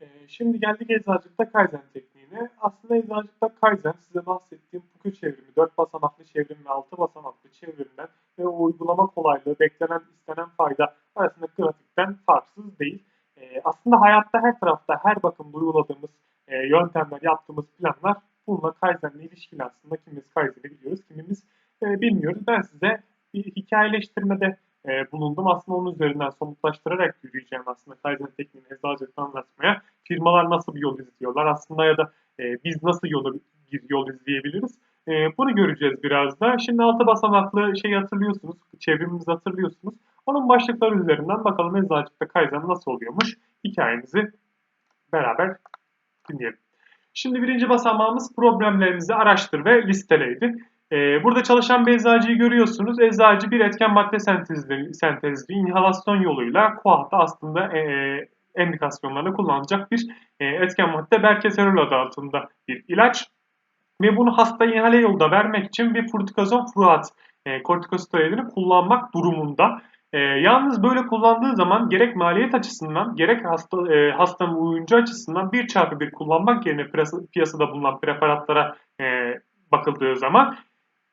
Ee, şimdi geldik eczacılıkta Kaizen tekniğine. Aslında eczacılıkta Kaizen size bahsettiğim Puku çevrimi, 4 basamaklı çevrim ve 6 basamaklı çevrimden ve o uygulama kolaylığı, beklenen, istenen fayda arasında grafikten farksız değil. Ee, aslında hayatta her tarafta, her bakımda uyguladığımız e, yöntemler, yaptığımız planlar bununla Kaizen'le ilişkili aslında. Kimimiz Kaizen'i biliyoruz, kimimiz e, bilmiyoruz. Ben size bir hikayeleştirmede e, bulundum. Aslında onun üzerinden somutlaştırarak yürüyeceğim aslında Kaizen tekniğini eczacılıkta anlatmaya. Firmalar nasıl bir yol izliyorlar aslında ya da e, biz nasıl yolu, bir yol izleyebiliriz. E, bunu göreceğiz biraz da. Şimdi altı basamaklı şey hatırlıyorsunuz, çevrimimizi hatırlıyorsunuz. Onun başlıkları üzerinden bakalım eczacılıkta Kaizen nasıl oluyormuş hikayemizi beraber dinleyelim. Şimdi birinci basamağımız problemlerimizi araştır ve listeleydi. Ee, burada çalışan bir eczacıyı görüyorsunuz. Eczacı bir etken madde sentezli, sentezli inhalasyon yoluyla kuahta aslında e, e, endikasyonlarında kullanılacak bir e, etken madde Berkeserol adı altında bir ilaç. Ve bunu hasta inhale yolda vermek için bir furtikazon furat e, kortikosteroidini kullanmak durumunda. E, yalnız böyle kullandığı zaman gerek maliyet açısından gerek hasta e, hastanın oyuncu açısından bir çarpı bir kullanmak yerine piyasada bulunan preparatlara e, bakıldığı zaman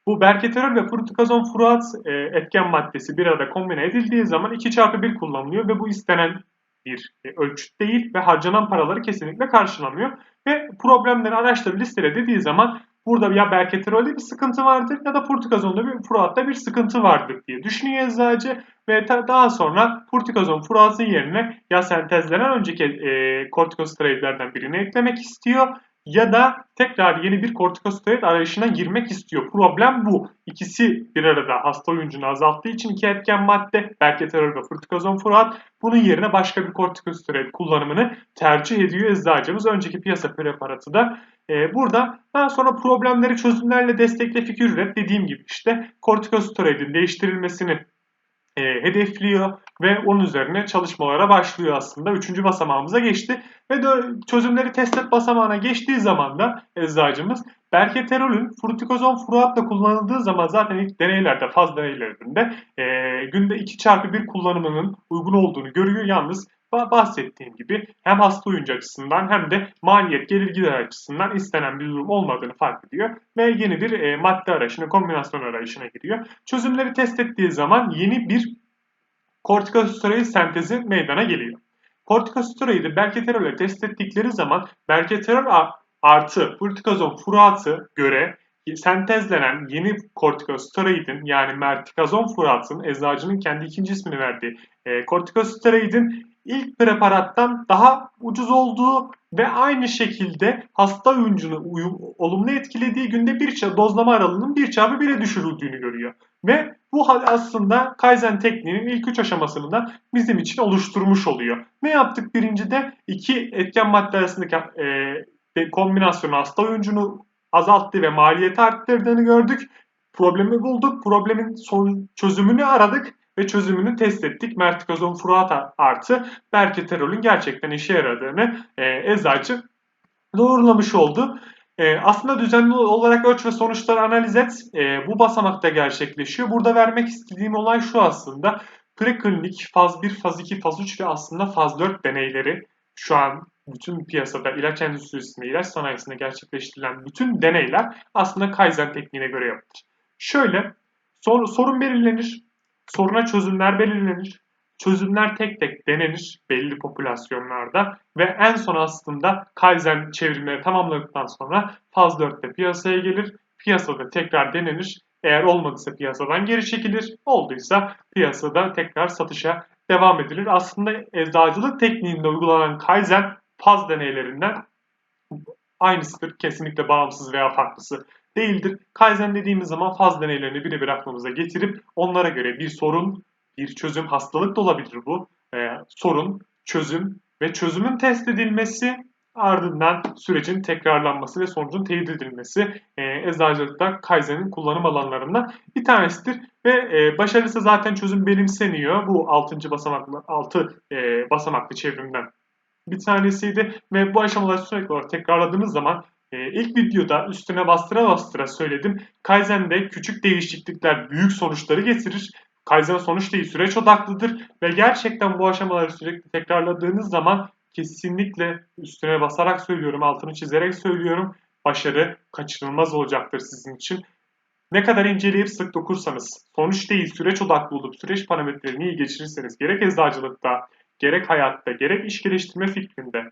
bu berketerol ve frutikazon furat e, etken maddesi bir arada kombine edildiği zaman 2 çarpı 1 kullanılıyor ve bu istenen bir e, ölçüt değil ve harcanan paraları kesinlikle karşılamıyor. Ve problemleri araştır listele dediği zaman burada ya berketerolde bir sıkıntı vardır ya da purtikazonda bir furatta bir sıkıntı vardır diye düşünüyor eczacı ve daha sonra purtikazon furatın yerine ya sentezlenen önceki e, kortikosteroidlerden birini eklemek istiyor ya da tekrar yeni bir kortikosteroid arayışına girmek istiyor. Problem bu. İkisi bir arada hasta oyuncunu azalttığı için iki etken madde berketerol ve furtikazon furat bunun yerine başka bir kortikosteroid kullanımını tercih ediyor eczacımız. Önceki piyasa preparatı da e, burada daha sonra problemleri çözümlerle destekle fikir üret dediğim gibi işte kortikosteroidin değiştirilmesini e, hedefliyor ve onun üzerine çalışmalara başlıyor aslında. Üçüncü basamağımıza geçti ve çözümleri test et basamağına geçtiği zaman da eczacımız Berketerolün frutikozon furuatla kullanıldığı zaman zaten ilk deneylerde, faz deneylerinde e, günde 2 çarpı 1 kullanımının uygun olduğunu görüyor. Yalnız bahsettiğim gibi hem hasta oyuncu açısından hem de maliyet gelir gider açısından istenen bir durum olmadığını fark ediyor ve yeni bir e, madde arayışına, kombinasyon arayışına giriyor. Çözümleri test ettiği zaman yeni bir kortikosteroid sentezi meydana geliyor. Kortikosteroidi berketerole test ettikleri zaman berketerol artı furtikazon furatı göre sentezlenen yeni kortikosteroidin yani mertikazon furatın eczacının kendi ikinci ismini verdiği e, kortikosteroidin ilk preparattan daha ucuz olduğu ve aynı şekilde hasta oyuncunu olumlu etkilediği günde bir dozlama aralığının bir çarpı bile düşürüldüğünü görüyor. Ve bu aslında Kaizen tekniğinin ilk üç aşamasını da bizim için oluşturmuş oluyor. Ne yaptık birincide? iki etken madde arasındaki e, kombinasyonu hasta oyuncunu azalttı ve maliyeti arttırdığını gördük. Problemi bulduk. Problemin son çözümünü aradık ve çözümünü test ettik. Mertikazon furat artı berketerolün gerçekten işe yaradığını e, eczacı doğrulamış oldu. E, aslında düzenli olarak ölç ve sonuçları analiz et. E, bu basamakta gerçekleşiyor. Burada vermek istediğim olay şu aslında. Preklinik faz 1, faz 2, faz 3 ve aslında faz 4 deneyleri şu an bütün piyasada ilaç endüstrisinde, ilaç sanayisinde gerçekleştirilen bütün deneyler aslında Kaizen tekniğine göre yapılır. Şöyle sor, sorun belirlenir, soruna çözümler belirlenir, çözümler tek tek denenir belli popülasyonlarda ve en son aslında Kaizen çevrimleri tamamladıktan sonra faz 4'te piyasaya gelir. Piyasada tekrar denenir. Eğer olmadıysa piyasadan geri çekilir. Olduysa piyasada tekrar satışa devam edilir. Aslında eczacılık tekniğinde uygulanan Kaizen faz deneylerinden aynısıdır. Kesinlikle bağımsız veya farklısı değildir. Kaizen dediğimiz zaman faz deneylerini birebir aklımıza getirip onlara göre bir sorun, bir çözüm, hastalık da olabilir bu. Ee, sorun, çözüm ve çözümün test edilmesi ardından sürecin tekrarlanması ve sonucun teyit edilmesi e, eczacılıkta Kaizen'in kullanım alanlarından bir tanesidir. Ve e, başarısı zaten çözüm benimseniyor. Bu 6. basamaklı 6 e, basamaklı çevrimden bir tanesiydi ve bu aşamaları sürekli olarak tekrarladığınız zaman e, ilk videoda üstüne bastıra bastıra söyledim. Kaizen'de küçük değişiklikler büyük sonuçları getirir. Kaizen sonuç değil süreç odaklıdır ve gerçekten bu aşamaları sürekli tekrarladığınız zaman kesinlikle üstüne basarak söylüyorum, altını çizerek söylüyorum. Başarı kaçınılmaz olacaktır sizin için. Ne kadar inceleyip sık dokursanız, sonuç değil süreç odaklı olup süreç parametrelerini iyi geçirirseniz gerek eczacılıkta, gerek hayatta, gerek iş geliştirme fikrinde,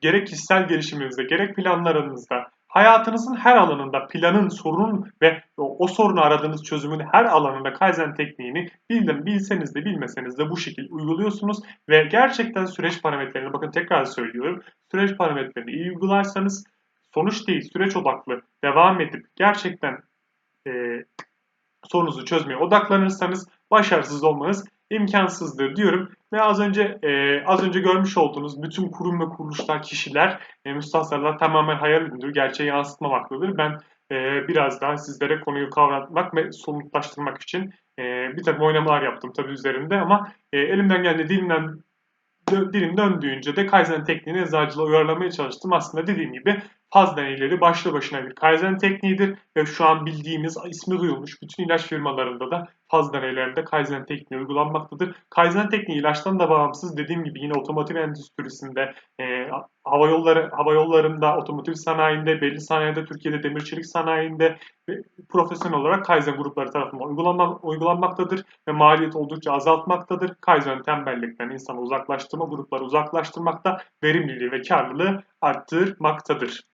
gerek kişisel gelişiminizde, gerek planlarınızda, hayatınızın her alanında planın, sorunun ve o, sorunu aradığınız çözümün her alanında Kaizen tekniğini bildim, bilseniz de bilmeseniz de bu şekilde uyguluyorsunuz ve gerçekten süreç parametrelerini bakın tekrar söylüyorum. Süreç parametrelerini iyi uygularsanız sonuç değil süreç odaklı devam edip gerçekten e, sorunuzu çözmeye odaklanırsanız başarısız olmanız imkansızdır diyorum. Ve az önce e, az önce görmüş olduğunuz bütün kurum ve kuruluşlar, kişiler, e, müstahsarlar tamamen hayal ürünüdür, gerçeği yansıtmamaktadır. Ben e, biraz daha sizlere konuyu kavratmak ve somutlaştırmak için e, bir takım oynamalar yaptım tabii üzerinde ama e, elimden geldiği dilimden dilim döndüğünce de Kaizen tekniğini eczacılığa uyarlamaya çalıştım. Aslında dediğim gibi faz deneyleri başlı başına bir Kaizen tekniğidir ve şu an bildiğimiz ismi duyulmuş bütün ilaç firmalarında da faz deneylerinde Kaizen tekniği uygulanmaktadır. Kaizen tekniği ilaçtan da bağımsız dediğim gibi yine otomotiv endüstrisinde, e, hava yolları hava yollarında, otomotiv sanayinde, belli sanayide, Türkiye'de demir çelik sanayinde ve profesyonel olarak Kaizen grupları tarafından uygulanma, uygulanmaktadır ve maliyet oldukça azaltmaktadır. Kaizen tembellikten insanı uzaklaştırma, grupları uzaklaştırmakta, verimliliği ve karlılığı arttırmaktadır.